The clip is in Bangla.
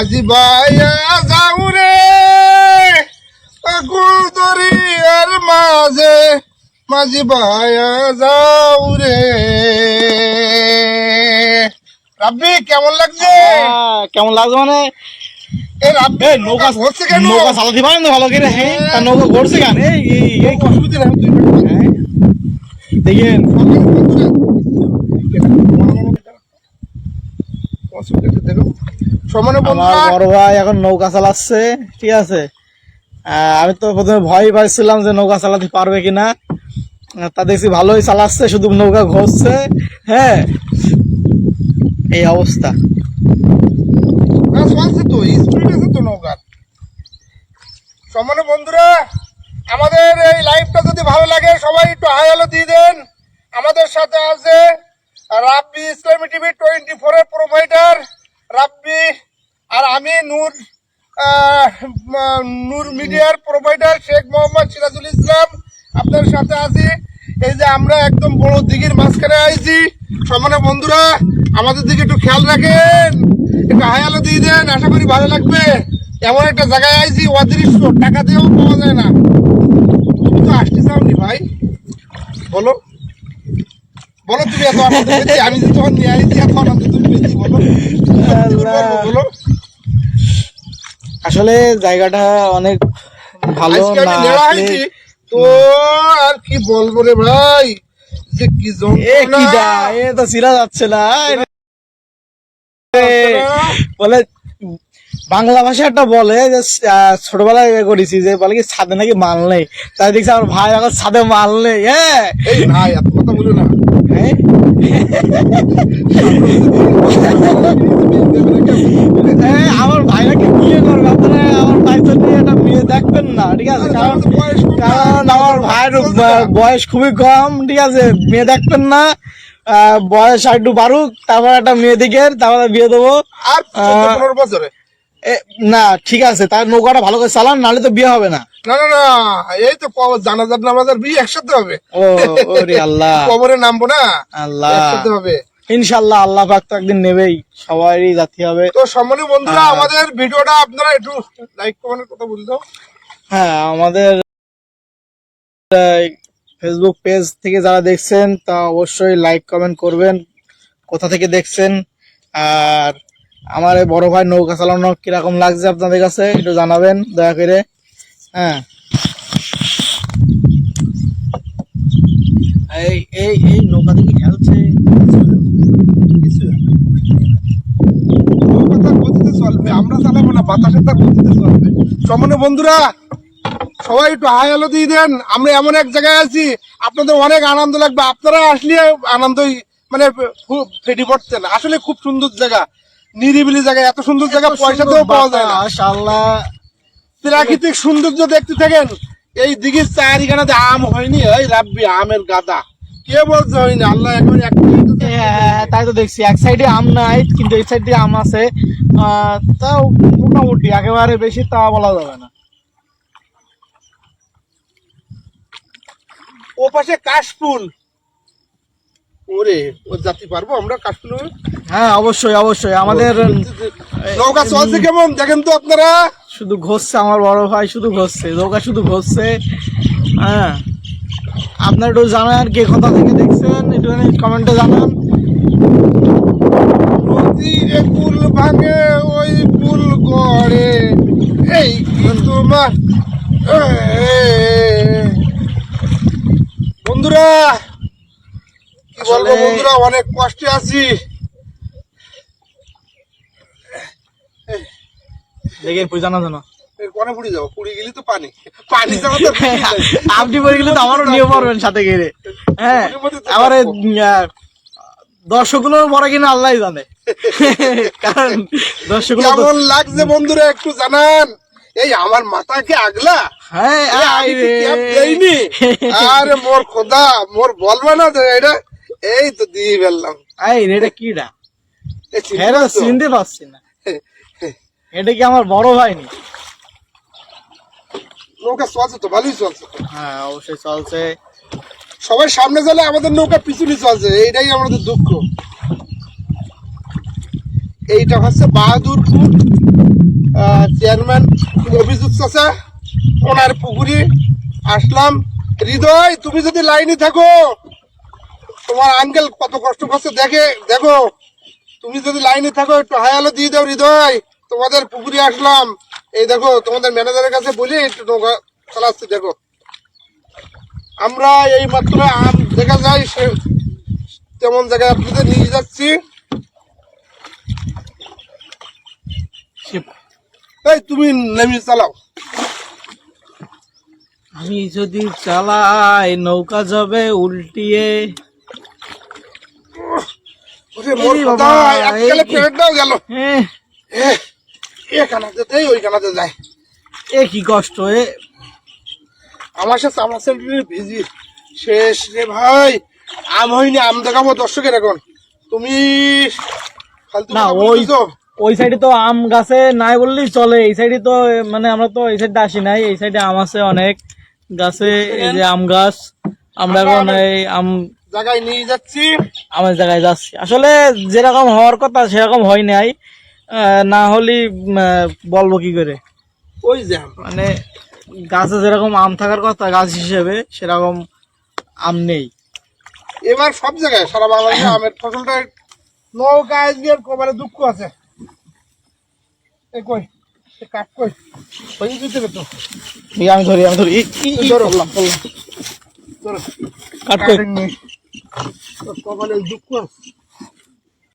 মাঝি ভাইয়া যাও রে গুলদরিয়ার মাঝে মাঝি ভাইয়া যাও রে। রাব্বি কেমন লাগছে? কেমন লাগছে মানে? নৌকা হচ্ছে কেন? নৌকা চালাতে পারেন ভালো করে হ্যাঁ? নৌকা ঘুরছে কেন? এই অসুবিধা হ্যাঁ। দেখেন। সমানে বন্ধুরা বড় ভাই এখন নৌকা চালাচ্ছে ঠিক আছে? আমি তো প্রথমে ভয় পাইছিলাম যে নৌকা চালাতে পারবে কিনা। তা দেখছি ভালোই চালাচ্ছে শুধু নৌকা ঘষছে। হ্যাঁ এই অবস্থা। চলছে তো স্পিড আছে তো নৌকার। সমানে বন্ধুরা আমাদের এই লাইভটা যদি ভালো লাগে সবাই একটু হাই হ্যালো দিয়ে দেন। আমাদের সাথে আছে Rabbi Islami TV twenty four এর প্রোভাইডার রাব্বি আর আমি নূর নূর মিডিয়ার প্রোভাইডার শেখ মোহাম্মদ সিরাজুল ইসলাম। আপনার সাথে আছি। এই যে আমরা একদম বড় দিঘির মাঝখানে আইছি। সমানে বন্ধুরা, আমাদের দিকে একটু খেয়াল রাখেন। একটু হাই আলো দিয়ে দেন, আশা করি ভালো লাগবে। এমন একটা জায়গায় আইছি, অদৃশ্য টাকা দিয়েও পাওয়া যায় না। তুমি তো আসতে চাওনি ভাই। বলো। বলো তুমি এত আনন্দ পেয়েছি আমি যে তখন নিয়ে আইছি এত আনন্দ তুমি পেয়েছি বলো। আসলে জায়গাটা অনেক ভালো না তো আর কি বলব রে ভাই? যে কি যন্ত্রণা। এ তো চিরা যাচ্ছে না। বলে বাংলা ভাষা একটা বলে যে ছোটবেলায় করেছি যে বলে কি ছাদে নাকি মাল নেই। তাই দেখছি আমার ভাই এখন ছাদে মাল নেই হ্যাঁ। এই ভাই এত কথা বলো না। আমার ভাইরাকে বিয়ে করবে আপনারা আমার ভাই তো নিয়ে একটা বিয়ে দেখবেন না ঠিক আছে? কারণ কারণ আমার ভাইয়ের বয়স খুবই কম ঠিক আছে? মেয়ে দেখবেন না। বয়স আর একটু বাড়ুক তারপর একটা মেয়ে দিকে তারপরে বিয়ে দেবো। আর পনেরো বছরে। না ঠিক আছে তার নৌকাটা ভালো করে চালান নাহলে তো বিয়ে হবে না। না না না এই তো জানাজার নামাজের বিয়ে একসাথে হবে। ওরে আল্লাহ। কবরে নামবো না আল্লাহ। একসাথে হবে। ইনশাল্লাহ আল্লাহ পাক তো একদিন নেবেই সবারই জাতি হবে। তো সম্মানীয় বন্ধুরা হ্যাঁ। আমাদের ভিডিওটা আপনারা একটু লাইক কমেন্টের কথা বলে দাও। হ্যাঁ আমাদের ফেসবুক পেজ থেকে যারা দেখছেন তা অবশ্যই লাইক কমেন্ট করবেন। কোথা থেকে দেখছেন? আর আমার এই বড় ভাই নৌকা চালানো কীরকম লাগছে আপনাদের কাছে একটু জানাবেন, দয়া করে। হ্যাঁ। এই এই নৌকা থেকে খেলছে। চলবে বন্ধুরা, সবাই একটু দিয়ে দেন, আমরা এমন এক জায়গায় আছি, আপনাদের অনেক আনন্দ লাগবে আপনারা আসলে আনন্দই মানে ফেটে পড়ছেন আসলে খুব সুন্দর জায়গা। নিরিবিলি জায়গা এত সুন্দর জায়গা পয়সাতেও পাওয়া যায় না। প্রাকৃতিক সৌন্দর্য দেখতে থাকেন এই দিঘির চারিখানাতে আম হয়নি এই রাব্বি আমের গাদা। কে বলছে হয়নি? আল্লাহ এখন একটা হ্যাঁ, তাই তো দেখছি। এক সাইডে আম নাই কিন্তু এই সাইডে আম আছে। আহ, তাও মোটামুটি একেবারে বেশি তা বলা যাবে না। ও পাশে কাশফুল। ওরে ও জাতি পারব আমরা কাশফুল হ্যাঁ অবশ্যই অবশ্যই। আমাদের নৌকা চলছে কেমন? দেখেন তো আপনারা। শুধু ঘষছে আমার বড় ভাই শুধু ঘষছে নৌকা শুধু ঘষছে। হ্যাঁ। আপনার একটু জানান কে কোথা থেকে দেখছেন একটুখানি কমেন্টে জানান। নদীর পুল ভাঙে ওই পুল গড়ে এই তোমার? বন্ধুরা বন্ধুরা অনেক কষ্টে আছি। দেখে পুজো জানা জানো এর পুড়ি যাব? পুড়ি গেলি তো পানি। পানি যাব তো আপনি বলে গেলে তো আমারও নিয়ে পড়বেন সাথে গেলে। হ্যাঁ আমার পরে কিনা আল্লাহ জানে। কারণ কেমন লাগছে বন্ধুরা একটু জানান। এই আমার মাথাকে আগলা? হ্যাঁ আরে। মোর খোদা মোর বলবে না এটা এই তো দিয়ে ফেললাম। এই এটা কিডা? হ্যাঁ চিনতে পারছি না। এটা কি আমার বড় ভাই নি নৌকা চলছে তো ভালোই চলছে হ্যাঁ অবশ্যই চলছে। সবাই সামনে চলে আমাদের নৌকা পিছনে চলছে এইটাই আমাদের দুঃখ। এইটা হচ্ছে বাহাদুরপুর চেয়ারম্যান অভিযুক্ত আছে ওনার পুকুরি আসলাম। হৃদয় তুমি যদি লাইনে থাকো তোমার আঙ্কেল কত কষ্ট করছে, দেখে, দেখো। তুমি যদি লাইনে থাকো, একটু হাই আলো দিয়ে দাও হৃদয়। তোমাদের পুকুরে আসলাম। এই দেখো, তোমাদের ম্যানেজারের কাছে বলি, একটু নৌকা চালাচ্ছি, দেখো। আমরা এই মাত্র আম দেখা যায়, সে তেমন জায়গায় আপনাদের নিয়ে যাচ্ছি। এই, তুমি নেমে চালাও। আমি যদি চালাই, নৌকা যাবে উল্টিয়ে মোর কথা গেল। এ এ কানাতে দেই ওই কানাতে যায়। এ কি কষ্ট এ। আমার সাথে ভিজি। শেষ রে ভাই আম হয়নি আম দেখাবো দর্শকের এখন। তুমি না, ওই- ওই সাইডে তো আম গাছে নাই বললেই চলে এই সাইডে তো মানে আমরা তো এই সাইডে আসি নাই এই সাইডে আম আছে অনেক। গাছে এই যে আম গাছ আমরা এখন এই আম জায়গায় নিয়ে যাচ্ছি। আমার জায়গায় যাচ্ছি। আসলে যেরকম হওয়ার কথা সেরকম হয় নাই। না হলে বলব কি করে? ওই যে মানে গাছে যেরকম আম থাকার কথা গাছ হিসেবে সেরকম আম নেই। এবার সব জায়গায় সারা বাংলাদেশে আমের ফসলটা নৌকা আজকে কবারে দুঃখ আছে। কই? কাঠ কই? ওই দিতে তো। আমি ধরি আমি ধরি। ধরো। কাট কই। কপালে দুঃখ আছে।